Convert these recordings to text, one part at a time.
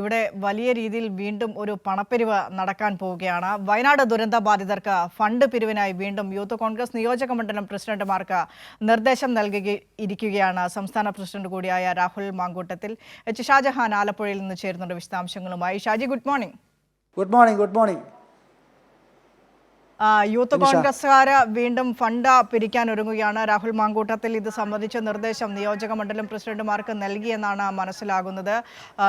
ഇവിടെ വലിയ രീതിയിൽ വീണ്ടും ഒരു പണപ്പിരിവ് നടക്കാൻ പോവുകയാണ്. വയനാട് ദുരന്ത ബാധിതർക്ക് ഫണ്ട് പിരിവിനായി വീണ്ടും യൂത്ത് കോൺഗ്രസ് നിയോജക മണ്ഡലം പ്രസിഡന്റുമാർക്ക് നിർദ്ദേശം നൽകി ഇരിക്കുകയാണ്. സംസ്ഥാന പ്രസിഡന്റ് കൂടിയായ രാഹുൽ മാങ്കൂട്ടത്തിൽ എച്ച് ഷാജഹാൻ ആലപ്പുഴയിൽ നിന്ന് ചേരുന്നുണ്ട് വിശദാംശങ്ങളുമായി. Shaji good morning. Good morning good morning. Youth കോൺഗ്രസ്സുകാര് വീണ്ടും ഫണ്ട് പിരിക്കാൻ ഒരുങ്ങുകയാണ്. രാഹുൽ മാങ്കൂട്ടത്തിൽ ഇത് സംബന്ധിച്ച നിർദ്ദേശം നിയോജക മണ്ഡലം പ്രസിഡന്റുമാർക്ക് നൽകിയെന്നാണ് മനസ്സിലാകുന്നത്.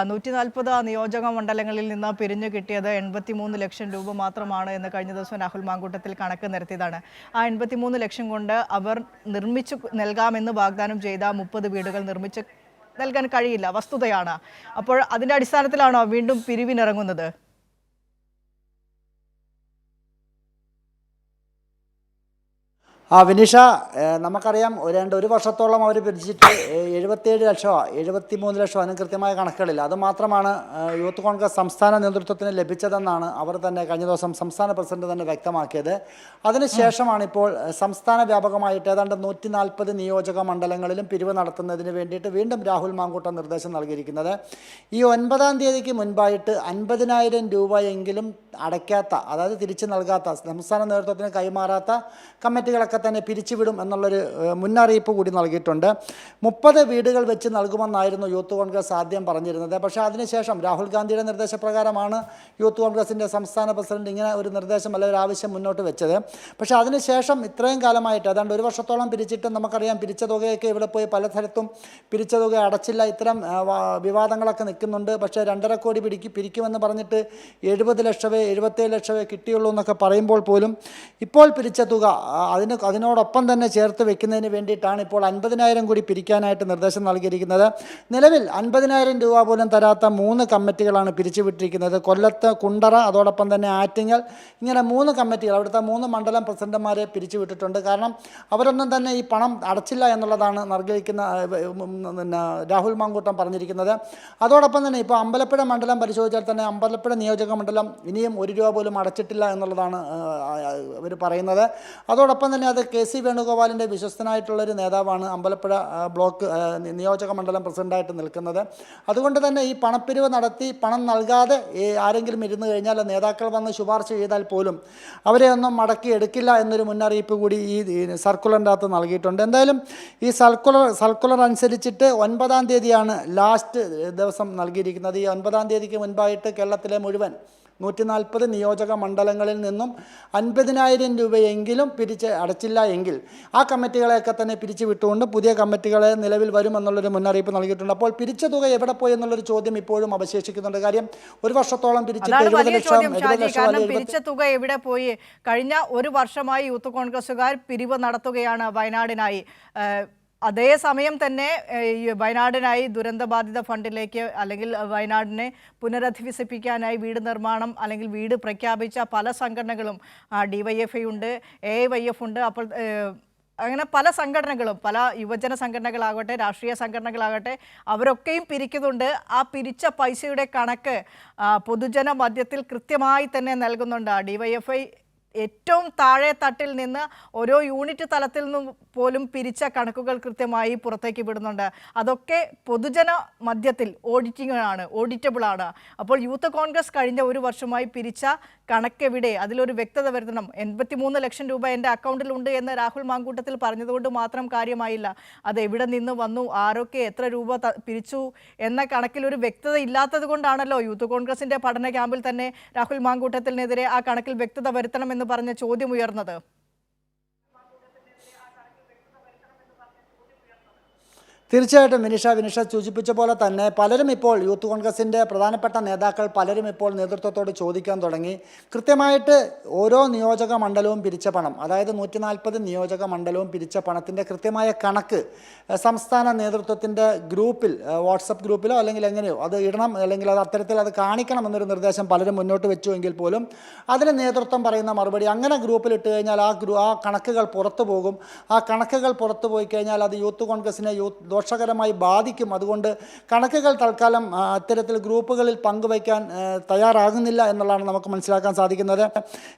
നൂറ്റി നാൽപ്പത് നിയോജക മണ്ഡലങ്ങളിൽ നിന്ന് പിരിഞ്ഞു കിട്ടിയത് എൺപത്തിമൂന്ന് ലക്ഷം രൂപ മാത്രമാണ് എന്ന് കഴിഞ്ഞ ദിവസം രാഹുൽ മാങ്കൂട്ടത്തിൽ കണക്ക് നിരത്തിയതാണ് ആ എൺപത്തിമൂന്ന് ലക്ഷം കൊണ്ട് അവർ നിർമ്മിച്ചു നൽകാമെന്ന് വാഗ്ദാനം ചെയ്ത മുപ്പത് വീടുകൾ നിർമ്മിച്ച് നൽകാൻ കഴിയില്ല. വസ്തുതയാണ്. അപ്പോൾ അതിന്റെ അടിസ്ഥാനത്തിലാണോ വീണ്ടും പിരിവിനിറങ്ങുന്നത്? ആ വിനിഷ നമുക്കറിയാം രണ്ട് ഒരു വർഷത്തോളം അവർ പിരിച്ചിട്ട് എഴുപത്തിയേഴ് ലക്ഷമോ എഴുപത്തി മൂന്ന് ലക്ഷമോ അതിന് കൃത്യമായ കണക്കുകളില്ല. അതുമാത്രമാണ് യൂത്ത് കോൺഗ്രസ് സംസ്ഥാന നേതൃത്വത്തിന് ലഭിച്ചതെന്നാണ് അവർ തന്നെ കഴിഞ്ഞ ദിവസം സംസ്ഥാന പ്രസിഡന്റ് തന്നെ വ്യക്തമാക്കിയത്. അതിനുശേഷമാണ് ഇപ്പോൾ സംസ്ഥാന വ്യാപകമായിട്ട് ഏതാണ്ട് നൂറ്റി നാൽപ്പത് നിയോജക മണ്ഡലങ്ങളിലും പിരിവ് നടത്തുന്നതിന് വേണ്ടിയിട്ട് വീണ്ടും രാഹുൽ മാങ്കൂട്ടം നിർദ്ദേശം നൽകിയിരിക്കുന്നത്. ഈ ഒൻപതാം തീയതിക്ക് മുൻപായിട്ട് അൻപതിനായിരം രൂപയെങ്കിലും അടയ്ക്കാത്ത അതായത് തിരിച്ചു നൽകാത്ത സംസ്ഥാന നേതൃത്വത്തിന് കൈമാറാത്ത കമ്മിറ്റികളൊക്കെ തന്നെ പിരിച്ചുവിടും എന്നുള്ളൊരു മുന്നറിയിപ്പ് കൂടി നൽകിയിട്ടുണ്ട്. മുപ്പത് വീടുകൾ വെച്ച് നൽകുമെന്നായിരുന്നു യൂത്ത് കോൺഗ്രസ് ആദ്യം പറഞ്ഞിരുന്നത്. പക്ഷേ അതിനുശേഷം രാഹുൽ ഗാന്ധിയുടെ നിർദ്ദേശപ്രകാരമാണ് യൂത്ത് കോൺഗ്രസിന്റെ സംസ്ഥാന പ്രസിഡന്റ് ഇങ്ങനെ ഒരു നിർദ്ദേശം അല്ലെങ്കിൽ ഒരു ആവശ്യം മുന്നോട്ട് വെച്ചത്. പക്ഷേ അതിനുശേഷം ഇത്രയും കാലമായിട്ട് അതുകൊണ്ട് ഒരു വർഷത്തോളം പിരിച്ചിട്ട് നമുക്കറിയാം പിരിച്ച തുകയൊക്കെ ഇവിടെ പോയി പലതരത്തും പിരിച്ച തുക അടച്ചില്ല. ഇത്തരം വിവാദങ്ങളൊക്കെ നിൽക്കുന്നുണ്ട്. പക്ഷേ രണ്ടര കോടി പിടിക്ക് പിരിക്കുമെന്ന് പറഞ്ഞിട്ട് എഴുപത് ലക്ഷമേ എഴുപത്തേഴ് ലക്ഷമേ കിട്ടിയുള്ളൂ എന്നൊക്കെ പറയുമ്പോൾ പോലും ഇപ്പോൾ പിരിച്ച തുക അതിന് അതിനോടൊപ്പം തന്നെ ചേർത്ത് വെക്കുന്നതിന് വേണ്ടിയിട്ടാണ് ഇപ്പോൾ അൻപതിനായിരം കൂടി പിരിക്കാനായിട്ട് നിർദ്ദേശം നൽകിയിരിക്കുന്നത്. നിലവിൽ അൻപതിനായിരം രൂപ പോലും തരാത്ത മൂന്ന് കമ്മിറ്റികളാണ് പിരിച്ചുവിട്ടിരിക്കുന്നത്. കൊല്ലത്ത് കുണ്ടറ അതോടൊപ്പം തന്നെ ആറ്റിങ്ങൽ ഇങ്ങനെ മൂന്ന് കമ്മിറ്റികൾ അവിടുത്തെ മൂന്ന് മണ്ഡലം പ്രസിഡന്റുമാരെ പിരിച്ചുവിട്ടിട്ടുണ്ട്. കാരണം അവരൊന്നും തന്നെ ഈ പണം അടച്ചില്ല എന്നുള്ളതാണ് നൽകിയിരിക്കുന്ന പിന്നെ രാഹുൽ മാങ്കൂട്ടം പറഞ്ഞിരിക്കുന്നത്. അതോടൊപ്പം തന്നെ ഇപ്പോൾ അമ്പലപ്പുഴ മണ്ഡലം പരിശോധിച്ചാൽ തന്നെ അമ്പലപ്പുഴ നിയോജക മണ്ഡലം ഇനിയും ഒരു രൂപ പോലും അടച്ചിട്ടില്ല എന്നുള്ളതാണ് അവർ പറയുന്നത്. അതോടൊപ്പം തന്നെ അത് കെ സി വേണുഗോപാലിന്റെ വിശ്വസ്തനായിട്ടുള്ളൊരു നേതാവാണ് അമ്പലപ്പുഴ ബ്ലോക്ക് നിയോജക മണ്ഡലം പ്രസിഡന്റായിട്ട് നിൽക്കുന്നത്. അതുകൊണ്ട് തന്നെ ഈ പണപ്പിരിവ് നടത്തി പണം നൽകാതെ ആരെങ്കിലും ഇരുന്ന് കഴിഞ്ഞാൽ നേതാക്കൾ വന്ന് ശുപാർശ ചെയ്താൽ പോലും അവരെ ഒന്നും മടക്കി എടുക്കില്ല എന്നൊരു മുന്നറിയിപ്പ് കൂടി ഈ സർക്കുലറിന്റെ അകത്ത് നൽകിയിട്ടുണ്ട്. എന്തായാലും ഈ സർക്കുലർ സർക്കുലർ അനുസരിച്ചിട്ട് ഒൻപതാം തീയതിയാണ് ലാസ്റ്റ് ദിവസം നൽകിയിരിക്കുന്നത്. ഈ ഒൻപതാം തീയതിക്ക് മുൻപായിട്ട് കേരളത്തിലെ മുഴുവൻ നൂറ്റി നാൽപ്പത് നിയോജക മണ്ഡലങ്ങളിൽ നിന്നും അൻപതിനായിരം രൂപയെങ്കിലും പിരിച്ച് അടച്ചില്ല എങ്കിൽ ആ കമ്മിറ്റികളെയൊക്കെ തന്നെ പിരിച്ചു വിട്ടുകൊണ്ട് പുതിയ കമ്മിറ്റികളെ നിലവിൽ വരുമെന്നുള്ളൊരു മുന്നറിയിപ്പ് നൽകിയിട്ടുണ്ട്. അപ്പോൾ പിരിച്ച തുക എവിടെ പോയി എന്നുള്ളൊരു ചോദ്യം ഇപ്പോഴും അവശേഷിക്കുന്നുണ്ട്. കാര്യം ഒരു വർഷത്തോളം പിരിച്ച തുക എവിടെ പോയി? കഴിഞ്ഞ ഒരു വർഷമായി യൂത്ത് കോൺഗ്രസുകാർ പിരിവ് നടത്തുകയാണ് വയനാടിനായി. ഏഹ് അതേ സമയം തന്നെ വയനാടിനായി ദുരന്തബാധിത ഫണ്ടിലേക്ക് അല്ലെങ്കിൽ വയനാടിനെ പുനരധിവസിപ്പിക്കാനായി വീട് നിർമ്മാണം അല്ലെങ്കിൽ വീട് പ്രഖ്യാപിച്ച പല സംഘടനകളും ഡിവൈഎഫ്ഐ ഉണ്ട് എ വൈ എഫ് ഉണ്ട്. അപ്പോൾ അങ്ങനെ പല സംഘടനകളും പല യുവജന സംഘടനകളാകട്ടെ രാഷ്ട്രീയ സംഘടനകളാകട്ടെ അവരൊക്കെയും പിരിക്കുന്നുണ്ട്. ആ പിരിച്ച പൈസയുടെ കണക്ക് പൊതുജന മധ്യത്തിൽ കൃത്യമായി തന്നെ നൽകുന്നുണ്ട് ഡിവൈഎഫ്ഐ ഏറ്റവും താഴെ തട്ടിൽ നിന്ന് ഓരോ യൂണിറ്റ് തലത്തിൽ നിന്നും പോലും പിരിച്ച കണക്കുകൾ കൃത്യമായി പുറത്തേക്ക് വിടുന്നുണ്ട്. അതൊക്കെ പൊതുജന മധ്യത്തിൽ ഓഡിറ്റബിൾ ആണ് അപ്പോൾ യൂത്ത് കോൺഗ്രസ് കഴിഞ്ഞ ഒരു വർഷമായി പിരിച്ച കണക്കെവിടെ? അതിലൊരു വ്യക്തത വരുത്തണം. എൺപത്തിമൂന്ന് ലക്ഷം രൂപ എന്റെ അക്കൗണ്ടിലുണ്ട് എന്ന് രാഹുൽ മാങ്കൂട്ടത്തിൽ പറഞ്ഞതുകൊണ്ട് മാത്രം കാര്യമായില്ല. അത് എവിടെ നിന്ന് വന്നു? ആരൊക്കെ എത്ര രൂപ പിരിച്ചു? എന്ന കണക്കിൽ ഒരു വ്യക്തത ഇല്ലാത്തത് കൊണ്ടാണല്ലോ യൂത്ത് കോൺഗ്രസിന്റെ പഠന ക്യാമ്പിൽ തന്നെ രാഹുൽ മാങ്കൂട്ടത്തിനെതിരെ ആ കണക്കിൽ വ്യക്തത വരുത്തണമെന്ന് പറഞ്ഞ ചോദ്യം ഉയർന്നത്? തീർച്ചയായിട്ടും വിനിഷ വിനിഷ സൂചിപ്പിച്ച പോലെ തന്നെ പലരും ഇപ്പോൾ യൂത്ത് കോൺഗ്രസിന്റെ പ്രധാനപ്പെട്ട നേതാക്കൾ പലരും ഇപ്പോൾ നേതൃത്വത്തോട് ചോദിക്കാൻ തുടങ്ങി. കൃത്യമായിട്ട് ഓരോ നിയോജക മണ്ഡലവും പിരിച്ച പണം അതായത് നൂറ്റി നാൽപ്പത് നിയോജക മണ്ഡലവും പിരിച്ച പണത്തിന്റെ കൃത്യമായ കണക്ക് സംസ്ഥാന നേതൃത്വത്തിന്റെ ഗ്രൂപ്പിൽ വാട്സപ്പ് ഗ്രൂപ്പിലോ അല്ലെങ്കിൽ എങ്ങനെയോ അത് ഇടണം അല്ലെങ്കിൽ അത് അത്തരത്തിൽ അത് കാണിക്കണം എന്നൊരു നിർദ്ദേശം പലരും മുന്നോട്ട് വെച്ചുവെങ്കിൽ പോലും അതിന് നേതൃത്വം പറയുന്ന മറുപടി അങ്ങനെ ഗ്രൂപ്പിൽ ഇട്ട് കഴിഞ്ഞാൽ ആ ഗ്രൂ ആ കണക്കുകൾ പുറത്തു പോകും. ആ കണക്കുകൾ പുറത്തു പോയി കഴിഞ്ഞാൽ അത് യൂത്ത് കോൺഗ്രസിനെ യൂത്ത് ദോഷകരമായി ബാധിക്കും. അതുകൊണ്ട് കണക്കുകൾ തൽക്കാലം അത്തരത്തിൽ ഗ്രൂപ്പുകളിൽ പങ്കുവയ്ക്കാൻ തയ്യാറാകുന്നില്ല എന്നുള്ളതാണ് നമുക്ക് മനസ്സിലാക്കാൻ സാധിക്കുന്നത്.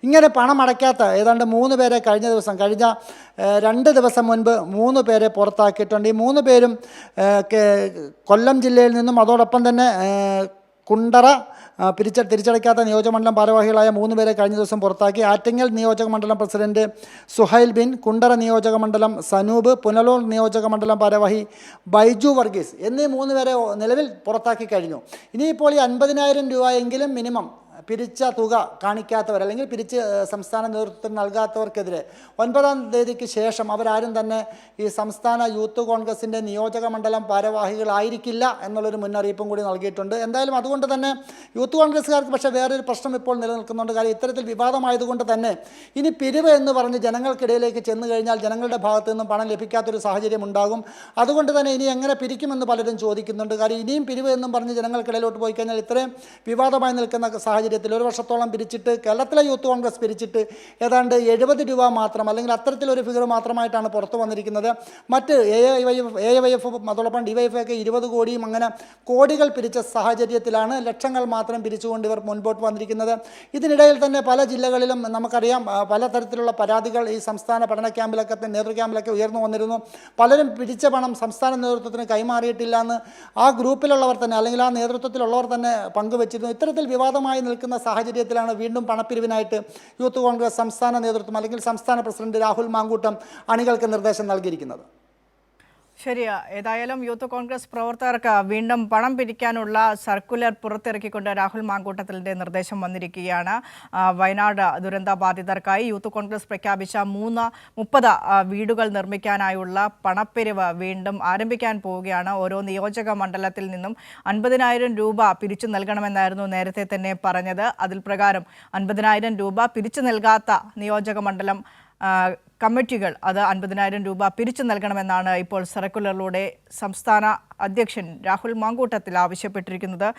ഇങ്ങനെ പണം അടയ്ക്കാത്ത ഏതാണ്ട് മൂന്ന് പേരെ കഴിഞ്ഞ ദിവസം കഴിഞ്ഞ രണ്ട് ദിവസം മുൻപ് മൂന്ന് പേരെ പുറത്താക്കിയിട്ടുണ്ട്. ഈ മൂന്ന് പേരും കൊല്ലം ജില്ലയിൽ നിന്നും അതോടൊപ്പം തന്നെ കുണ്ടറ പിരിച്ച തിരിച്ചടയ്ക്കാത്ത നിയോജകമണ്ഡലം ഭാരവാഹികളായ മൂന്ന് പേരെ കഴിഞ്ഞ ദിവസം പുറത്താക്കി. ആറ്റിങ്ങൽ നിയോജകമണ്ഡലം പ്രസിഡന്റ് സുഹൈൽ ബിൻ കുണ്ടറ നിയോജകമണ്ഡലം സനൂപ് പുനലൂർ നിയോജകമണ്ഡലം ഭാരവാഹി ബൈജു വർഗീസ് എന്നീ മൂന്ന് പേരെ നിലവിൽ പുറത്താക്കി കഴിഞ്ഞു. ഇനിയിപ്പോൾ ഈ അൻപതിനായിരം രൂപയെങ്കിലും മിനിമം പിരിച്ച തുക കാണിക്കാത്തവർ അല്ലെങ്കിൽ പിരിച്ച് സംസ്ഥാന നേതൃത്വത്തിന് നൽകാത്തവർക്കെതിരെ. ഒൻപതാം തീയതിക്ക് ശേഷം അവരാരും തന്നെ ഈ സംസ്ഥാന യൂത്ത് കോൺഗ്രസിന്റെ നിയോജക മണ്ഡലം ഭാരവാഹികളായിരിക്കില്ല എന്നുള്ളൊരു മുന്നറിയിപ്പും കൂടി നൽകിയിട്ടുണ്ട്. എന്തായാലും അതുകൊണ്ട് തന്നെ യൂത്ത് കോൺഗ്രസ്സുകാർക്ക് പക്ഷേ വേറൊരു പ്രശ്നം ഇപ്പോൾ നിലനിൽക്കുന്നുണ്ട്. കാര്യം ഇത്തരത്തിൽ വിവാദമായതുകൊണ്ട് തന്നെ ഇനി പിരിവ് എന്ന് പറഞ്ഞ് ജനങ്ങൾക്കിടയിലേക്ക് ചെന്ന് കഴിഞ്ഞാൽ ജനങ്ങളുടെ ഭാഗത്തു നിന്നും പണം ലഭിക്കാത്തൊരു സാഹചര്യം ഉണ്ടാകും. അതുകൊണ്ട് തന്നെ ഇനി എങ്ങനെ പിരിക്കുമെന്ന് പലരും ചോദിക്കുന്നുണ്ട്. കാര്യം ഇനിയും പിരിവ് എന്നും പറഞ്ഞ് ജനങ്ങൾക്കിടയിലോട്ട് പോയി കഴിഞ്ഞാൽ ഇത്രയും വിവാദമായി നിൽക്കുന്ന സാഹചര്യത്തിൽ ഒരു വർഷത്തോളം പിരിച്ചിട്ട് കേരളത്തിലെ യൂത്ത് കോൺഗ്രസ് പിരിച്ചിട്ട് ഏതാണ്ട് എഴുപത് രൂപ മാത്രം അല്ലെങ്കിൽ അത്തരത്തിലൊരു ഫിഗർ മാത്രമായിട്ടാണ് പുറത്തു വന്നിരിക്കുന്നത്. മറ്റ് A I Y F A Y F അതോടൊപ്പം ഡി വൈ എഫ് ഒക്കെ ഇരുപത് കോടിയും അങ്ങനെ കോടികൾ പിരിച്ച സാഹചര്യത്തിലാണ് ലക്ഷങ്ങൾ മാത്രം പിരിച്ചുകൊണ്ട് ഇവർ മുൻപോട്ട് വന്നിരിക്കുന്നത്. ഇതിനിടയിൽ തന്നെ പല ജില്ലകളിലും നമുക്കറിയാം പല പലതരത്തിലുള്ള പരാതികൾ ഈ സംസ്ഥാന പഠന ക്യാമ്പിലൊക്കെ നേതൃ ക്യാമ്പിലൊക്കെ ഉയർന്നു വന്നിരുന്നു. പലരും പിരിച്ച പണം സംസ്ഥാന നേതൃത്വത്തിന് കൈമാറിയിട്ടില്ല എന്ന് ആ ഗ്രൂപ്പിലുള്ളവർ തന്നെ അല്ലെങ്കിൽ ആ നേതൃത്വത്തിലുള്ളവർ തന്നെ പങ്കുവച്ചിരുന്നു. ഇത്തരത്തിൽ വിവാദമായി നിൽക്കുന്ന സാഹചര്യത്തിലാണ് വീണ്ടും പണപ്പിരിവിനായിട്ട് യൂത്ത് കോൺഗ്രസ് സംസ്ഥാന നേതൃത്വം അല്ലെങ്കിൽ സംസ്ഥാന പ്രസിഡന്റ് രാഹുൽ മാങ്കൂട്ടം അണികൾക്ക് നിർദ്ദേശം നൽകിയിരിക്കുന്നത്. ശരിയാ. ഏതായാലും യൂത്ത് കോൺഗ്രസ് പ്രവർത്തകർക്ക് വീണ്ടും പണം പിരിക്കാനുള്ള സർക്കുലർ പുറത്തിറക്കിക്കൊണ്ട് രാഹുൽ മാങ്കൂട്ടത്തിലിന്റെ നിർദ്ദേശം വന്നിരിക്കുകയാണ്. വയനാട് ദുരന്ത ബാധിതർക്കായി യൂത്ത് കോൺഗ്രസ് പ്രഖ്യാപിച്ച മൂന്ന് മുപ്പത് വീടുകൾ നിർമ്മിക്കാനായുള്ള പണപ്പിരിവ് വീണ്ടും ആരംഭിക്കാൻ പോവുകയാണ്. ഓരോ നിയോജക മണ്ഡലത്തിൽ നിന്നും അൻപതിനായിരം രൂപ പിരിച്ചു നൽകണമെന്നായിരുന്നു നേരത്തെ തന്നെ പറഞ്ഞത്. അതിൽ പ്രകാരം അൻപതിനായിരം രൂപ പിരിച്ചു നൽകാത്ത നിയോജക മണ്ഡലം കമ്മിറ്റികൾ അത് അൻപതിനായിരം രൂപ പിരിച്ചു നൽകണമെന്നാണ് ഇപ്പോൾ സർക്കുലറിലൂടെ സംസ്ഥാന അധ്യക്ഷൻ രാഹുൽ മാങ്കൂട്ടത്തിൽ ആവശ്യപ്പെട്ടിരിക്കുന്നത്.